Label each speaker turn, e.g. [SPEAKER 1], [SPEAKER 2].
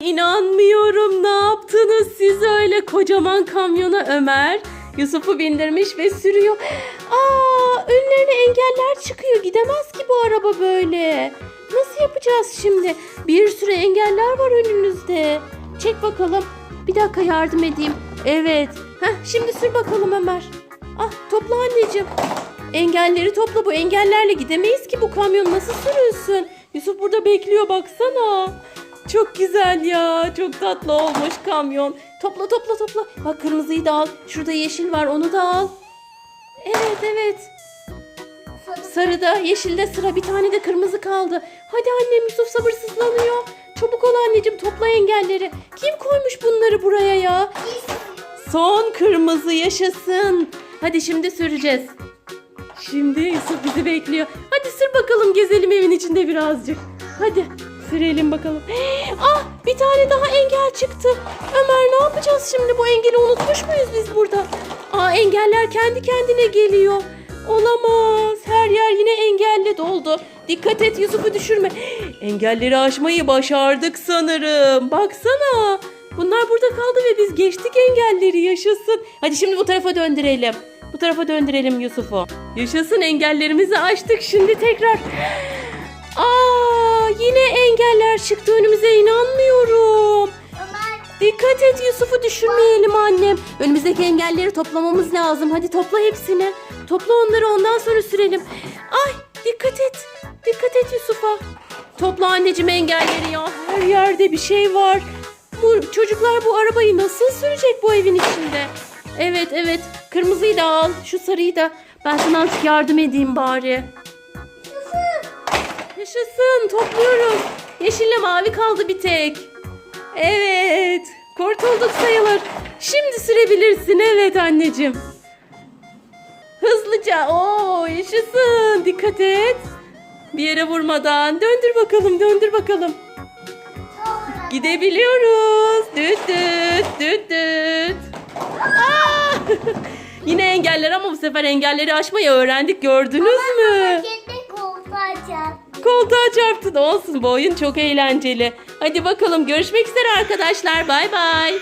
[SPEAKER 1] İnanmıyorum ne yaptınız siz öyle kocaman kamyona Ömer. Yusuf'u bindirmiş ve sürüyor. Aa önlerine engeller çıkıyor. Gidemez ki bu araba böyle. Nasıl yapacağız şimdi? Bir sürü engeller var önünüzde. Çek bakalım. Bir dakika yardım edeyim. Evet. Heh, şimdi sür bakalım Ömer. Ah topla anneciğim. Engelleri topla. Bu engellerle gidemeyiz ki bu kamyon nasıl sürülsün? Yusuf burada bekliyor baksana. Çok güzel ya. Çok tatlı olmuş kamyon. Topla topla topla. Bak kırmızıyı da al. Şurada yeşil var onu da al. Evet evet. Sarıda, yeşilde sıra bir tane de kırmızı kaldı. Hadi annem Yusuf sabırsızlanıyor. Çabuk ol anneciğim topla engelleri. Kim koymuş bunları buraya ya? Son kırmızı yaşasın. Hadi şimdi süreceğiz. Şimdi Yusuf bizi bekliyor. Hadi sür bakalım gezelim evin içinde birazcık. Hadi sürelim bakalım. Ah bir tane daha engel çıktı. Ömer ne yapacağız şimdi bu engeli unutmuş muyuz biz burada? Aa engeller kendi kendine geliyor. Olamaz. Her yer yine engelle doldu. Dikkat et Yusuf'u düşürme. Engelleri aşmayı başardık sanırım. Baksana. Bunlar burada kaldı ve biz geçtik engelleri yaşasın. Hadi şimdi bu tarafa döndürelim. Bu tarafa döndürelim Yusuf'u. Yaşasın engellerimizi aştık şimdi tekrar. Aa yine engeller çıktı önümüze inanmıyorum. Dikkat et Yusuf'u düşürmeyelim annem. Önümüzdeki engelleri toplamamız lazım. Hadi topla hepsini. Topla onları ondan sonra sürelim. Ay dikkat et. Dikkat et Yusuf'a. Topla anneciğim engelleri ya. Her yerde bir şey var. Bu çocuklar bu arabayı nasıl sürecek bu evin içinde? Evet evet. Kırmızıyı da al. Şu sarıyı da. Ben sana azıcık yardım edeyim bari. Yaşasın topluyoruz. Yeşille mavi kaldı bir tek. Evet. Kurtulduk sayılır. Şimdi sürebilirsin. Evet anneciğim. Hızlıca. Oo yaşasın. Dikkat et. Bir yere vurmadan. Döndür bakalım. Döndür bakalım. Gidebiliyoruz. Düt düt düt düt. Aa! Yine engeller ama bu sefer engelleri aşmayı öğrendik. Gördünüz mü?
[SPEAKER 2] Koltuğa çarptı.
[SPEAKER 1] Koltuğa çarptı da olsun. Bu oyun çok eğlenceli. Hadi bakalım görüşmek üzere arkadaşlar. Bay bay.